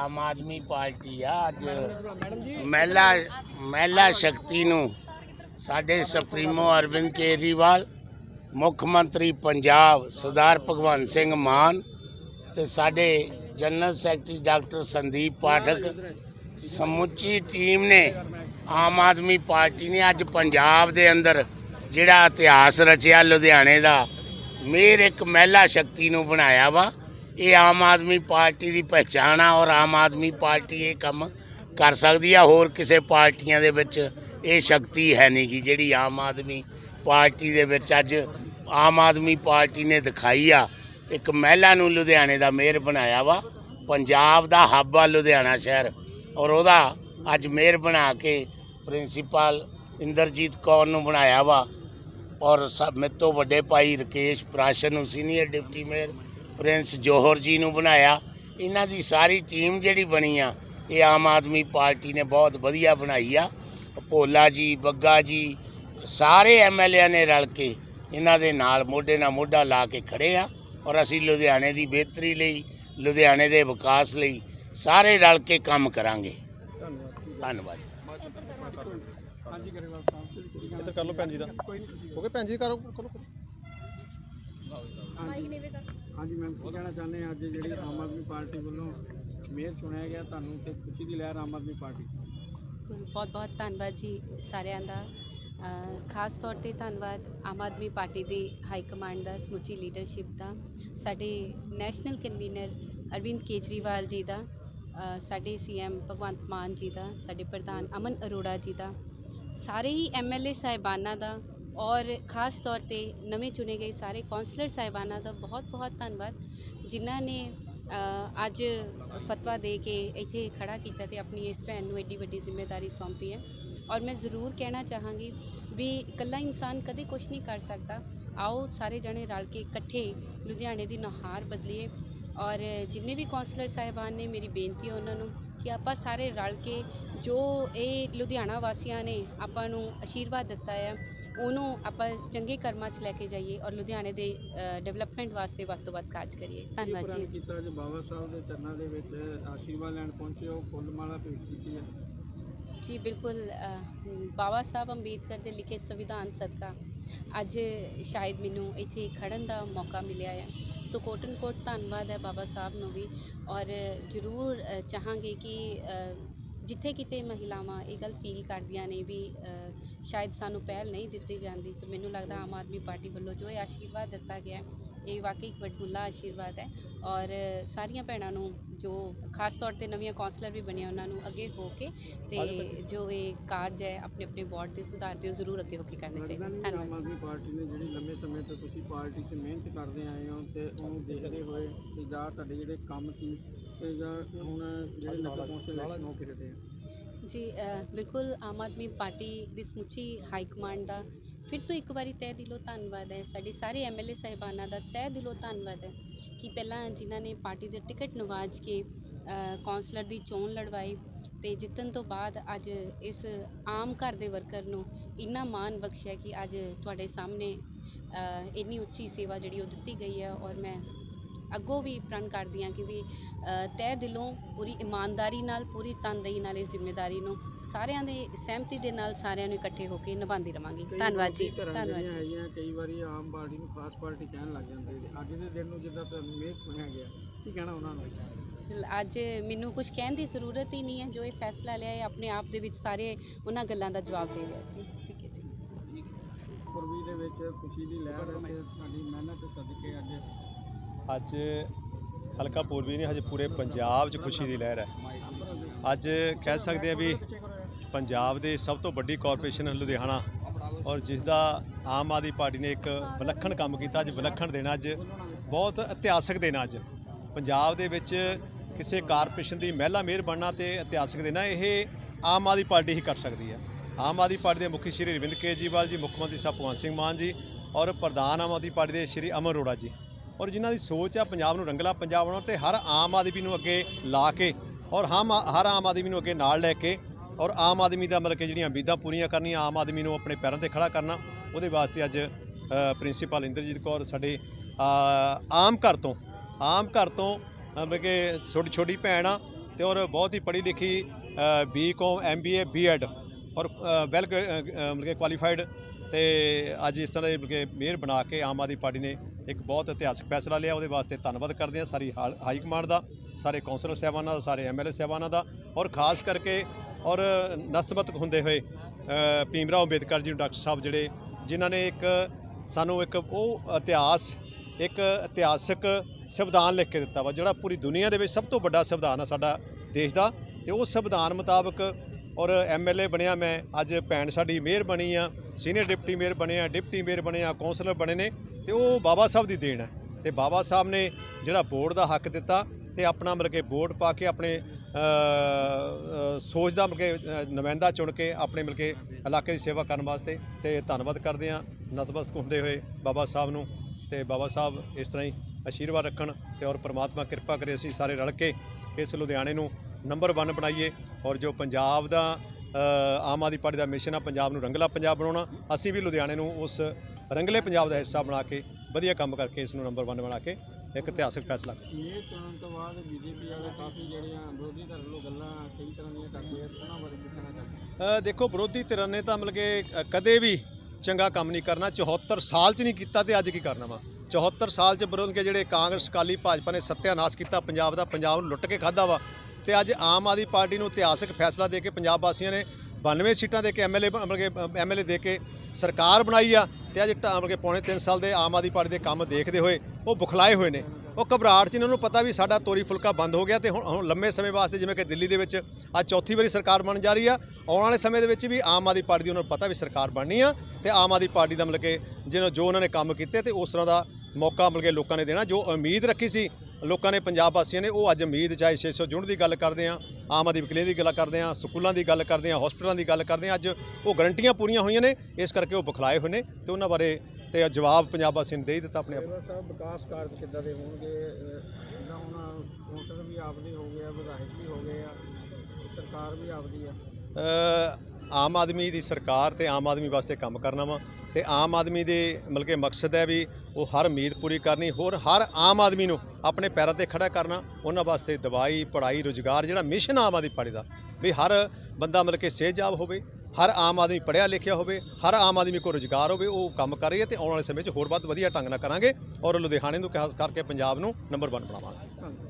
ਆਮ Aadmi party ਆ ਅੱਜ। ਮਹਿਲਾ ਮਹਿਲਾ ਸ਼ਕਤੀ ਨੂੰ ਸਾਡੇ ਸੁਪਰੀਮੋ ਅਰਵਿੰਦ ਕੇਜਰੀਵਾਲ ਮੁੱਖ ਮੰਤਰੀ ਪੰਜਾਬ ਸਰਦਾਰ ਭਗਵੰਤ ਸਿੰਘ ਮਾਨ ਤੇ ਸਾਡੇ general secretary doctor Sandeep Pathak ਸਮੁੱਚੀ ਟੀਮ ਨੇ ਆਮ ਆਦਮੀ ਪਾਰਟੀ ਨੇ ਅੱਜ ਪੰਜਾਬ ਦੇ ਅੰਦਰ ਜਿਹੜਾ ਇਤਿਹਾਸ ਰਚਿਆ ਲੁਧਿਆਣੇ ਦਾ ਮੇਰ ਇੱਕ ਮਹਿਲਾ ਸ਼ਕਤੀ ਨੂੰ ਬਣਾਇਆ ਵਾ। ਇਹ ਆਮ ਆਦਮੀ ਪਾਰਟੀ ਦੀ ਪਹਿਚਾਣ ਆ ਔਰ ਆਮ ਆਦਮੀ ਪਾਰਟੀ ਇਹ ਕੰਮ ਕਰ ਸਕਦੀ ਆ, ਹੋਰ ਕਿਸੇ ਪਾਰਟੀਆਂ ਦੇ ਵਿੱਚ ਇਹ ਸ਼ਕਤੀ ਹੈ ਨਹੀਂ ਗੀ ਜਿਹੜੀ ਆਮ ਆਦਮੀ ਪਾਰਟੀ ਦੇ ਵਿੱਚ ਅੱਜ ਆਮ ਆਦਮੀ ਪਾਰਟੀ ਨੇ ਦਿਖਾਈ ਆ। ਇੱਕ ਮਹਿਲਾ ਨੂੰ ਲੁਧਿਆਣੇ ਦਾ ਮੇਅਰ ਬਣਾਇਆ ਵਾ, ਪੰਜਾਬ ਦਾ ਹੱਬ ਆ ਲੁਧਿਆਣਾ ਸ਼ਹਿਰ ਔਰ ਉਹਦਾ ਅੱਜ ਮੇਅਰ ਬਣਾ ਕੇ ਪ੍ਰਿੰਸੀਪਲ ਇੰਦਰਜੀਤ ਕੌਰ ਨੂੰ ਬਣਾਇਆ ਵਾ ਔਰ ਮੇਰੇ ਤੋਂ ਵੱਡੇ ਭਾਈ ਰਕੇਸ਼ ਪ੍ਰਾਸ਼ਨ ਨੂੰ senior deputy mayor Prince Johar ji ਨੂੰ ਬਣਾਇਆ। ਇਹਨਾਂ ਦੀ ਸਾਰੀ ਟੀਮ ਜਿਹੜੀ ਬਣੀ ਆ ਇਹ ਆਮ ਆਦਮੀ ਪਾਰਟੀ ਨੇ ਬਹੁਤ ਵਧੀਆ ਬਣਾਈ ਆ। ਭੋਲਾ ਜੀ ਬੱਗਾ ਜੀ ਸਾਰੇ ਐਮਐਲਏ ਨੇ ਰਲ ਕੇ ਇਹਨਾਂ ਦੇ ਨਾਲ ਮੋਢੇ ਨਾਲ ਮੋਢਾ ਲਾ ਕੇ ਖੜੇ ਆ ਔਰ ਅਸੀਂ ਲੁਧਿਆਣੇ ਦੀ ਬਿਹਤਰੀ ਲਈ ਲੁਧਿਆਣੇ ਦੇ ਵਿਕਾਸ ਲਈ ਸਾਰੇ ਰਲ ਕੇ ਕੰਮ ਕਰਾਂਗੇ। ਧੰਨਵਾਦ ਹਾਂਜੀ ਗਰੇਵਾਲ ਸਾਹਿਬ ਇੱਧਰ ਕਰ ਲਓ ਭੈਣ ਜੀ ਦਾ। ਹੋ ਗਿਆ ਭੈਣ ਜੀ ਕਰੋ ਕਰੋ। ਕਰੋ। ਹਾਂਜੀ ਮੈਮ ਕੀ ਕਹਿਣਾ ਚਾਹੁੰਦੇ ਆ ਅੱਜ ਜਿਹੜੀ ਆਮ ਆਦਮੀ ਪਾਰਟੀ ਵੱਲੋਂ ਮੇਅਰ ਚੁਣਿਆ ਗਿਆ ਤੁਹਾਨੂੰ ਤੇ ਖੁਸ਼ੀ ਦੀ ਲਹਿਰ ਆਮ ਆਦਮੀ ਪਾਰਟੀ ਬਹੁਤ ਬਹੁਤ ਧੰਨਵਾਦ ਜੀ ਸਾਰਿਆਂ ਦਾ। ਖਾਸ ਤੌਰ ਤੇ ਧੰਨਵਾਦ ਆਮ ਆਦਮੀ ਪਾਰਟੀ ਦੀ ਹਾਈ ਕਮਾਂਡ ਦਾ ਸਮੁੱਚੀ ਲੀਡਰਸ਼ਿਪ ਦਾ ਸਾਡੇ ਨੈਸ਼ਨਲ ਕਨਵੀਨਰ ਅਰਵਿੰਦ ਕੇਜਰੀਵਾਲ ਜੀ ਦਾ ਅ, ਸਾਡੇ ਸੀਐਮ ਭਗਵੰਤ ਮਾਨ ਜੀ ਦਾ ਸਾਡੇ ਪ੍ਰਧਾਨ ਅਮਨ ਅਰੋੜਾ ਜੀ ਦਾ ਸਾਰੇ ਹੀ ਐਮਐਲਏ ਸਾਹਿਬਾਨਾਂ ਦਾ ਔਰ ਖਾਸ ਤੌਰ ਤੇ ਨਵੇਂ ਚੁਣੇ ਗਏ ਸਾਰੇ ਕੌਂਸਲਰ ਸਾਹਿਬਾਨਾਂ ਦਾ ਬਹੁਤ ਬਹੁਤ ਧੰਨਵਾਦ, ਜਿਨ੍ਹਾਂ ਨੇ ਅੱਜ ਫਤਵਾ ਦੇ ਕੇ ਇੱਥੇ ਖੜਾ ਕੀਤਾ ਤੇ ਆਪਣੀ ਇਸ ਭੈਣ ਨੂੰ ਐਡੀ ਵੱਡੀ ਜ਼ਿੰਮੇਵਾਰੀ ਸੌਂਪੀ ਹੈ। ਔਰ ਮੈਂ ਜ਼ਰੂਰ ਕਹਿਣਾ ਚਾਹਾਂਗੀ ਵੀ ਇਕੱਲਾ ਇਨਸਾਨ ਕਦੇ ਕੁਝ ਨਹੀਂ ਕਰ ਸਕਦਾ। ਆਓ ਸਾਰੇ ਜਣੇ ਰਲ ਕੇ ਇਕੱਠੇ ਲੁਧਿਆਣੇ ਦੀ ਨੁਹਾਰ ਬਦਲੀਏ। ਔਰ ਜਿੰਨੇ ਵੀ ਕੌਂਸਲਰ ਸਾਹਿਬਾਨ ਨੇ, ਮੇਰੀ ਬੇਨਤੀ ਹੈ ਉਹਨਾਂ ਨੂੰ ਕਿ ਆਪਾਂ ਸਾਰੇ ਰਲ ਕੇ ਜੋ ਇਹ ਲੁਧਿਆਣਾ ਵਾਸੀਆਂ ਨੇ ਆਪਾਂ ਨੂੰ ਆਸ਼ੀਰਵਾਦ ਦਿੱਤਾ ਹੈ ਉਹਨੂੰ ਆਪਾਂ ਚੰਗੇ ਕਰਮਾਂ 'ਚ ਲੈ ਕੇ ਜਾਈਏ ਔਰ ਲੁਧਿਆਣੇ ਦੇ ਡਿਵੈਲਪਮੈਂਟ ਵਾਸਤੇ ਵੱਧ ਤੋਂ ਵੱਧ ਕਾਰਜ ਕਰੀਏ। ਧੰਨਵਾਦ ਜੀ। ਕੀਤਾ ਜੋ ਬਾਬਾ ਸਾਹਿਬ ਦੇ ਚਰਨਾਂ ਦੇ ਵਿੱਚ ਆਸ਼ੀਰਵਾਦ ਲੈਣ ਪਹੁੰਚੇ ਹੋ ਫੁੱਲ ਮਾਲਾ ਭੇਟ ਕੀਤੀ ਹੈ। ਜੀ ਬਿਲਕੁਲ ਬਾਬਾ ਸਾਹਿਬ ਅੰਬੇਦਕਰ ਦੇ ਲਿਖੇ ਸੰਵਿਧਾਨ ਸਦਕਾ ਅੱਜ ਸ਼ਾਇਦ ਮੈਨੂੰ ਇੱਥੇ ਖੜਨ ਦਾ ਮੌਕਾ ਮਿਲਿਆ ਹੈ। ਸੋ ਕੋਟਨ ਕੋਟ ਧੰਨਵਾਦ ਹੈ ਬਾਬਾ ਸਾਹਿਬ ਨੂੰ ਵੀ ਔਰ ਜ਼ਰੂਰ ਚਾਹਾਂਗੇ ਕਿ ਜਿੱਥੇ ਕਿਤੇ ਮਹਿਲਾਵਾਂ ਇਹ ਗੱਲ ਫੀਲ ਕਰਦੀਆਂ ਨੇ ਵੀ ਸ਼ਾਇਦ ਸਾਨੂੰ ਪਹਿਲ ਨਹੀਂ ਦਿੱਤੀ ਜਾਂਦੀ ਤਾਂ ਮੈਨੂੰ ਲੱਗਦਾ ਆਮ ਆਦਮੀ ਪਾਰਟੀ ਵੱਲੋਂ ਜੋ ਇਹ ਆਸ਼ੀਰਵਾਦ ਦਿੱਤਾ ਗਿਆ ਇਹ ਵਾਕਈ ਇੱਕ ਵੱਡਮੁੱਲਾ ਆਸ਼ੀਰਵਾਦ ਹੈ ਔਰ ਸਾਰੀਆਂ ਭੈਣਾਂ ਨੂੰ ਜੋ ਖਾਸ ਤੌਰ ਤੇ ਨਵੀਆਂ ਕੌਂਸਲਰ ਵੀ ਬਣੀਆਂ ਉਹਨਾਂ ਨੂੰ ਅੱਗੇ ਹੋ ਕੇ ਤੇ ਜੋ ਇਹ ਕਾਰਜ ਹੈ ਆਪਣੇ ਆਪਣੇ ਵਾਰਡ ਦੇ ਸੁਧਾਰ ਦੇ ਜ਼ਰੂਰ ਅੱਗੇ ਹੋ ਕੇ ਕਰਨੇ ਚਾਹੀਦੇ ਆਮ ਧੰਨਵਾਦ ਜੀ ਆਦਮੀ ਪਾਰਟੀ ਨੇ ਜਿਹੜੀ ਲੰਬੇ ਸਮੇਂ ਤੋਂ ਤੁਸੀਂ ਪਾਰਟੀ 'ਚ ਮਿਹਨਤ ਕਰਦੇ ਆਏ ਹੋ ਤੇ ਉਹਨੂੰ ਦੇਖਦੇ ਹੋਏ ਜਾਂ ਤੁਹਾਡੇ ਜਿਹੜੇ ਕੰਮ ਸੀ ਤੇ ਜਾਂ ਹੁਣ ਜਿਹੜੇ ਨਗਰ ਕੌਂਸਲ ਇਲੈਕਸ਼ਨ ਹੋ ਕੇ ਹਟੇ ਆ। ਜੀ ਬਿਲਕੁਲ ਆਮ ਆਦਮੀ ਪਾਰਟੀ ਦੀ ਸਮੁੱਚੀ ਹਾਈ ਕਮਾਂਡ ਦਾ ਫਿਰ ਤੋਂ ਇੱਕ ਵਾਰੀ ਤਹਿ ਦਿਲੋਂ ਧੰਨਵਾਦ ਹੈ। ਸਾਡੇ ਸਾਰੇ ਐਮਐਲਏ ਸਾਹਿਬਾਨਾਂ ਦਾ ਤਹਿ ਦਿਲੋਂ ਧੰਨਵਾਦ ਹੈ ਕਿ ਪਹਿਲਾਂ ਜਿਨ੍ਹਾਂ ਨੇ ਪਾਰਟੀ ਦੇ ਟਿਕਟ ਨਵਾਜ ਕੇ ਅ, ਕੌਂਸਲਰ ਦੀ ਚੋਣ ਲੜਵਾਈ ਤੇ ਜਿੱਤਣ ਤੋਂ ਬਾਅਦ ਅੱਜ ਇਸ ਆਮ ਘਰ ਦੇ ਵਰਕਰ ਨੂੰ ਇੰਨਾ ਮਾਣ ਬਖਸ਼ਿਆ ਕਿ ਅੱਜ ਤੁਹਾਡੇ ਸਾਹਮਣੇ ਇੰਨੀ ਉੱਚੀ ਸੇਵਾ ਜਿਹੜੀ ਉਹ ਦਿੱਤੀ ਗਈ ਹੈ ਔਰ ਮੈਂ ਅੱਗੋਂ ਵੀ ਪ੍ਰਣ ਕਰਦੀ ਹਾਂ ਕਿ ਵੀ ਤਹਿ ਦਿਲੋਂ ਪੂਰੀ ਇਮਾਨਦਾਰੀ ਨਾਲ ਪੂਰੀ ਤਨਦੇਹੀ ਨਾਲ ਇਸ ਜ਼ਿੰਮੇਵਾਰੀ ਨੂੰ ਸਾਰਿਆਂ ਦੇ ਸਹਿਮਤੀ ਦੇ ਨਾਲ ਸਾਰਿਆਂ ਨੂੰ ਇਕੱਠੇ ਹੋ ਕੇ ਨਿਭਾਉਂਦੀ ਰਵਾਂਗੀ। ਧੰਨਵਾਦ ਜੀ ਧੰਨਵਾਦ ਜੀ। ਕਈ ਵਾਰੀ ਆਮ ਪਾਰਟੀ ਨੂੰ ਖਾਸ ਪਾਰਟੀ ਕਹਿਣ ਲੱਗ ਜਾਂਦੇ ਅੱਜ ਦੇ ਦਿਨ ਨੂੰ ਜਿੱਦਾਂ ਤੁਹਾਨੂੰ ਮੇਅਰ ਚੁਣਿਆ ਗਿਆ ਕੀ ਕਹਿਣਾ ਉਹਨਾਂ ਨੂੰ? ਅੱਜ ਮੈਨੂੰ ਕੁਝ ਕਹਿਣ ਦੀ ਜ਼ਰੂਰਤ ਹੀ ਨਹੀਂ ਹੈ। ਜੋ ਇਹ ਫੈਸਲਾ ਲਿਆ ਹੈ ਆਪਣੇ ਆਪ ਦੇ ਵਿੱਚ ਸਾਰੇ ਉਹਨਾਂ ਗੱਲਾਂ ਦਾ ਜਵਾਬ ਦੇ ਰਿਹਾ ਜੀ। ਠੀਕ ਹੈ ਜੀ। ਪੁਰਬੀ ਦੇ ਵਿੱਚ ਖੁਸ਼ੀ ਦੀ ਲਹਿਰ ਹੈ ਤੇ ਸਾਡੀ ਮਿਹਨਤ ਸਦਕੇ ਅੱਜ ਅੱਜ ਹਲਕਾ ਪੂਰਬੀ ਨੇ ਹਜੇ ਪੂਰੇ ਪੰਜਾਬ 'ਚ ਖੁਸ਼ੀ ਦੀ ਲਹਿਰ ਹੈ। ਅੱਜ ਕਹਿ ਸਕਦੇ ਆ ਵੀ ਪੰਜਾਬ ਦੇ ਸਭ ਤੋਂ ਵੱਡੀ ਕਾਰਪੋਰੇਸ਼ਨ ਲੁਧਿਆਣਾ ਔਰ ਜਿਸ ਦਾ ਆਮ ਆਦਮੀ ਪਾਰਟੀ ਨੇ ਇੱਕ ਵਿਲੱਖਣ ਕੰਮ ਕੀਤਾ, ਅੱਜ ਵਿਲੱਖਣ ਦਿਨ ਅੱਜ ਬਹੁਤ ਇਤਿਹਾਸਕ ਦਿਨ ਅੱਜ। ਪੰਜਾਬ ਦੇ ਵਿੱਚ ਕਿਸੇ ਕਾਰਪੋਰੇਸ਼ਨ ਦੀ ਮਹਿਲਾ ਮੇਅਰ ਬਣਨਾ ਤੇ ਇਤਿਹਾਸਕ ਦਿਨ ਹੈ, ਇਹ ਆਮ ਆਦਮੀ ਪਾਰਟੀ ਹੀ ਕਰ ਸਕਦੀ ਹੈ। ਆਮ ਆਦਮੀ ਪਾਰਟੀ ਦੇ ਮੁਖੀ ਸ਼੍ਰੀ ਅਰਵਿੰਦ ਕੇਜਰੀਵਾਲ ਜੀ, ਮੁੱਖ ਮੰਤਰੀ ਸਾਹਿਬ ਭਗਵੰਤ ਸਿੰਘ ਮਾਨ ਜੀ ਔਰ ਪ੍ਰਧਾਨ ਆਮ ਆਦਮੀ ਪਾਰਟੀ ਦੇ ਸ਼੍ਰੀ ਅਮਰ ਅਰੋੜਾ ਜੀ। ਔਰ ਜਿਨ੍ਹਾਂ ਦੀ ਸੋਚ ਆ ਪੰਜਾਬ ਨੂੰ ਰੰਗਲਾ ਪੰਜਾਬ ਬਣਾਉਣ ਤੇ ਹਰ ਆਮ ਆਦਮੀ ਨੂੰ ਅੱਗੇ ਲਾ ਕੇ ਔਰ ਹਮ ਹਰ ਆਮ ਆਦਮੀ ਨੂੰ ਅੱਗੇ ਨਾਲ ਲੈ ਕੇ ਔਰ ਆਮ ਆਦਮੀ ਦਾ ਮਤਲਬ ਕਿ ਜਿਹੜੀਆਂ ਉਮੀਦਾਂ ਪੂਰੀਆਂ ਕਰਨੀਆਂ, ਆਮ ਆਦਮੀ ਨੂੰ ਆਪਣੇ ਪੈਰਾਂ ਤੇ ਖੜਾ ਕਰਨਾ, ਉਹਦੇ ਵਾਸਤੇ ਅੱਜ ਪ੍ਰਿੰਸੀਪਲ ਇੰਦਰਜੀਤ ਕੌਰ ਸਾਡੇ ਆਮ ਘਰ ਤੋਂ, ਆਮ ਘਰ ਤੋਂ ਮਤਲਬ ਕਿ ਛੋਟੀ ਛੋਟੀ ਭੈਣ ਆ ਤੇ ਔਰ ਬਹੁਤ ਹੀ ਪੜ੍ਹੀ ਲਿਖੀ ਬੀਕਾਮ ਐਮਬੀਏ ਬੀਐਡ ਔਰ ਵੈਲ ਮਤਲਬ ਕਿ ਕੁਆਲੀਫਾਈਡ ਤੇ ਅੱਜ ਇਸ ਤਰ੍ਹਾਂ ਦੇ ਮੇਅਰ ਬਣਾ ਕੇ ਆਮ ਆਦਮੀ ਪਾਰਟੀ ਨੇ ਇੱਕ ਬਹੁਤ ਇਤਿਹਾਸਕ ਫੈਸਲਾ ਲਿਆ ਉਹਦੇ ਵਾਸਤੇ ਧੰਨਵਾਦ ਕਰਦੇ ਹਾਂ ਸਾਰੀ ਹਾਲ- ਹਾਈ ਕਮਾਂਡ ਦਾ ਸਾਰੇ ਕੌਂਸਲਰ ਸਾਹਿਬਾਨਾਂ ਦਾ ਸਾਰੇ ਐਮਐਲਏ ਸਾਹਿਬਾਨਾਂ ਦਾ ਔਰ ਖਾਸ ਕਰਕੇ ਔਰ ਨਸਤਮਤਕ ਹੁੰਦੇ ਹੋਏ ਅ, ਭੀਮ ਰਾਓ ਅੰਬੇਦਕਰ ਜੀ ਨੂੰ ਡਾਕਟਰ ਸਾਹਿਬ ਜਿਹੜੇ ਜਿਨ੍ਹਾਂ ਨੇ ਇੱਕ ਸਾਨੂੰ ਇੱਕ ਉਹ ਇਤਿਹਾਸ ਇੱਕ ਇਤਿਹਾਸਕ ਸੰਵਿਧਾਨ ਲਿਖ ਕੇ ਦਿੱਤਾ ਵਾ ਜਿਹੜਾ ਪੂਰੀ ਦੁਨੀਆ ਦੇ ਵਿੱਚ ਸਭ ਤੋਂ ਵੱਡਾ ਸੰਵਿਧਾਨ ਆ ਸਾਡਾ ਦੇਸ਼ ਦਾ ਤੇ ਉਹ ਸੰਵਿਧਾਨ ਮੁਤਾਬਕ ਔਰ ਐਮਐਲਏ ਬਣਿਆ ਮੈਂ। ਅੱਜ ਭੈਣ ਸਾਡੀ ਮੇਅਰ ਬਣੀ ਆ, ਸੀਨੀਅਰ ਡਿਪਟੀ ਮੇਅਰ ਬਣੇ ਆ, ਡਿਪਟੀ ਮੇਅਰ ਬਣੇ ਆ, ਕੌਂਸਲਰ ਬਣੇ ਨੇ ਤੇ ਉਹ ਬਾਬਾ ਸਾਹਿਬ ਦੀ ਦੇਣ ਹੈ ਤੇ ਬਾਬਾ ਸਾਹਿਬ ਨੇ ਜਿਹੜਾ ਬੋਰਡ ਦਾ ਹੱਕ ਦਿੱਤਾ ਤੇ ਆਪਣਾ ਮਤਲਬ ਕਿ ਵੋਟ ਪਾ ਕੇ ਆਪਣੇ ਸੋਚ ਦਾ ਮਤਲਬ ਕਿ ਨੁਮਾਇੰਦਾ ਚੁਣ ਕੇ ਆਪਣੇ ਮਤਲਬ ਕਿ ਇਲਾਕੇ ਦੀ ਸੇਵਾ ਕਰਨ ਵਾਸਤੇ ਤੇ ਧੰਨਵਾਦ ਕਰਦੇ ਆ। ਨਤਮਸਤਕ ਹੁੰਦੇ ਹੋਏ ਬਾਬਾ ਸਾਹਿਬ ਨੂੰ ਤੇ ਬਾਬਾ ਸਾਹਿਬ ਇਸ ਤਰ੍ਹਾਂ ਹੀ ਆਸ਼ੀਰਵਾਦ ਰੱਖਣ ਤੇ ਔਰ ਪ੍ਰਮਾਤਮਾ ਕਿਰਪਾ ਕਰੇ ਅਸੀਂ ਸਾਰੇ ਰਲ ਕੇ ਇਸ ਲੁਧਿਆਣੇ ਨੂੰ ਨੰਬਰ 1 ਬਣਾਈਏ ਔਰ ਜੋ ਪੰਜਾਬ ਦਾ ਆਮ ਆਦਮੀ ਪਾਰਟੀ ਦਾ ਮਿਸ਼ਨ ਆ ਪੰਜਾਬ ਨੂੰ ਰੰਗਲਾ ਪੰਜਾਬ ਬਣਾਉਣਾ ਅਸੀਂ ਵੀ ਲੁਧਿਆਣੇ ਨੂੰ ਉਸ ਰੰਗਲੇ ਪੰਜਾਬ ਦਾ ਹਿੱਸਾ ਬਣਾ ਕੇ ਵਧੀਆ ਕੰਮ ਕਰਕੇ ਇਸ ਨੂੰ ਨੰਬਰ 1 ਬਣਾ ਕੇ ਇੱਕ ਇਤਿਹਾਸਕ ਫੈਸਲਾ ਇਹ ਚੁਣਨ ਤੋਂ ਬਾਅਦ ਬੀਜੇਪੀ ਵਾਲੇ ਕਾਫੀ ਜਿਹੜੀਆਂ ਵਿਰੋਧੀ ਧਿਰ ਵੱਲੋਂ ਗੱਲਾਂ ਕਈ ਤਰ੍ਹਾਂ ਦੀਆਂ ਕਰਦੇ ਆ ਉਹਨਾਂ ਬਾਰੇ ਕਹਿਣਾ ਚਾਹੁੰਦੇ ਦੇਖੋ ਵਿਰੋਧੀ ਧਿਰਾਂ ਨੇ ਤਾਂ ਮਤਲਬ ਕਿ ਕਦੇ ਵੀ ਚੰਗਾ ਕੰਮ ਨਹੀਂ ਕਰਨਾ 74 ਸਾਲ 'ਚ ਨਹੀਂ ਕੀਤਾ ਤੇ ਅੱਜ ਕੀ ਕਰਨਾ ਵਾ? 74 ਸਾਲ 'ਚ ਵਿਰੋਧ ਕੇ ਜਿਹੜੇ ਕਾਂਗਰਸ ਅਕਾਲੀ ਭਾਜਪਾ ਨੇ ਸੱਤਿਆਨਾਸ਼ ਕੀਤਾ ਪੰਜਾਬ ਦਾ ਪੰਜਾਬ ਨੂੰ ਲੁੱਟ ਕੇ ਖਾਦਾ ਵਾ। ਤੇ ਅੱਜ ਆਮ ਆਦਮੀ ਪਾਰਟੀ ਨੂੰ ਇਤਿਹਾਸਕ ਫੈਸਲਾ ਦੇ ਕੇ ਪੰਜਾਬ ਵਾਸੀਆਂ ਨੇ 92 ਸੀਟਾਂ ਦੇ ਕੇ ਐਮਐਲਏ ਮਤਲਬ ਕਿ ਐਮਐਲਏ ਦੇ ਕੇ ਸਰਕਾਰ ਬਣਾਈ ਆ ਤੇ ਅੱਜ ਢਾ- ਮਤਲਬ ਕਿ ਪੌਣੇ 3 ਸਾਲ ਦੇ ਆਮ ਆਦਮੀ ਪਾਰਟੀ ਦੇ ਕੰਮ ਦੇਖਦੇ ਹੋਏ ਉਹ ਬੁਖਲਾਏ ਹੋਏ ਨੇ। ਉਹ ਘਬਰਾਹਟ 'ਚ ਇਹਨਾਂ ਨੂੰ ਪਤਾ ਵੀ ਸਾਡਾ ਤੋਰੀ ਫੁਲਕਾ ਬੰਦ ਹੋ ਗਿਆ ਤੇ ਹੁਣ ਹੁਣ ਲੰਮੇ ਸਮੇਂ ਵਾਸਤੇ ਜਿਵੇਂ ਕਿ ਦਿੱਲੀ ਦੇ ਵਿੱਚ ਅੱਜ ਚੌਥੀ ਵਾਰੀ ਸਰਕਾਰ ਬਣ ਜਾ ਰਹੀ ਆ, ਆਉਣ ਵਾਲੇ ਸਮੇਂ ਦੇ ਵਿੱਚ ਵੀ ਆਮ ਆਦਮੀ ਪਾਰਟੀ ਦੀ ਉਹਨਾਂ ਨੂੰ ਪਤਾ ਵੀ ਸਰਕਾਰ ਬਣਨੀ ਆ ਤੇ ਆਮ ਆਦਮੀ ਪਾਰਟੀ ਦਾ ਮਤਲਬ ਕਿ ਜਿਹਨਾਂ, ਜੋ ਉਹਨਾਂ ਨੇ ਕੰਮ ਕੀਤੇ ਤੇ ਉਸ ਤਰ੍ਹਾਂ ਦਾ ਮੌਕਾ ਮਤਲਬ ਕਿ ਲੋਕਾਂ ਨੇ ਦੇਣਾ, ਜੋ ਉਮੀਦ ਰੱਖੀ ਸੀ ਲੋਕਾਂ ਨੇ ਪੰਜਾਬ ਵਾਸੀਆਂ ਨੇ ਉਹ ਅੱਜ ਉਮੀਦ ਚਾਹੇ 600 ਜੁਣ ਦੀ ਗੱਲ ਕਰਦੇ ਆ ਆਮ ਆਦਮੀ ਵਕੀਲਾਂ ਦੀ ਗੱਲ ਕਰਦੇ ਆ ਸਕੂਲਾਂ ਦੀ ਗੱਲ ਕਰਦੇ ਆ ਹਸਪਤਾਲਾਂ ਦੀ ਗੱਲ ਕਰਦੇ ਆ ਅੱਜ ਉਹ ਗਰੰਟੀਆਂ ਪੂਰੀਆਂ ਹੋਈਆਂ ਨੇ ਇਸ ਕਰਕੇ ਉਹ ਬੁਖਲਾਏ ਹੋਏ ਨੇ ਤੇ ਉਹਨਾਂ ਬਾਰੇ ਤੇ ਜਵਾਬ ਪੰਜਾਬ ਵਾਸੀਆਂ ਨੇ ਦੇ ਹੀ ਦਿੱਤਾ ਆਪਣੇ ਆਪ ਸਾਹਿਬ ਵਿਕਾਸ ਕਾਰਜ ਕਿੱਦਾਂ ਦੇ ਹੋਣਗੇ? ਜਿੱਦਾਂ ਹੁਣ ਕੌਂਸਲਰ ਵੀ ਆਪਦੇ ਹੋ ਗਏ ਆ ਵਿਧਾਇਕ ਵੀ ਹੋ ਗਏ ਆ ਸਰਕਾਰ ਵੀ ਆਪਦੀ ਆ। ਆਮ ਆਦਮੀ ਦੀ ਸਰਕਾਰ ਤੇ ਆਮ ਆਦਮੀ ਵਾਸਤੇ ਕੰਮ ਕਰਨਾ ਵਾ ਤੇ ਆਮ ਆਦਮੀ ਦੇ ਮਤਲਬ ਕਿ ਮਕਸਦ ਹੈ ਵੀ ਉਹ ਹਰ ਉਮੀਦ ਪੂਰੀ ਕਰਨੀ, ਹੋਰ ਹਰ ਆਮ ਆਦਮੀ ਨੂੰ ਆਪਣੇ ਪੈਰਾਂ ਤੇ ਖੜਾ ਕਰਨਾ, ਉਹਨਾਂ ਵਾਸਤੇ ਦਵਾਈ, ਪੜ੍ਹਾਈ, ਰੁਜ਼ਗਾਰ ਜਿਹੜਾ ਮਿਸ਼ਨ ਆਮ ਆਦਮੀ ਪਾਰਟੀ ਦਾ, ਵੀ ਹਰ ਬੰਦਾ ਮਤਲਬ ਕਿ ਸਿਹਤਯਾਬ ਹੋਵੇ, ਹਰ ਆਮ ਆਦਮੀ ਪੜ੍ਹਿਆ ਲਿਖਿਆ ਹੋਵੇ, ਹਰ ਆਮ ਆਦਮੀ ਕੋਲ ਰੁਜ਼ਗਾਰ ਹੋਵੇ, ਉਹ ਕੰਮ ਕਰ ਰਹੀ ਹੈ ਤੇ ਆਉਣ ਵਾਲੇ ਸਮੇਂ 'ਚ ਹੋਰ ਵੱਧ ਵਧੀਆ ਢੰਗ ਨਾਲ ਕਰਾਂਗੇ ਔਰ ਲੁਧਿਆਣੇ ਨੂੰ ਖਾਸ ਕਰਕੇ ਪੰਜਾਬ ਨੂੰ ਨੰਬਰ 1 ਬਣਾਵਾਂਗੇ।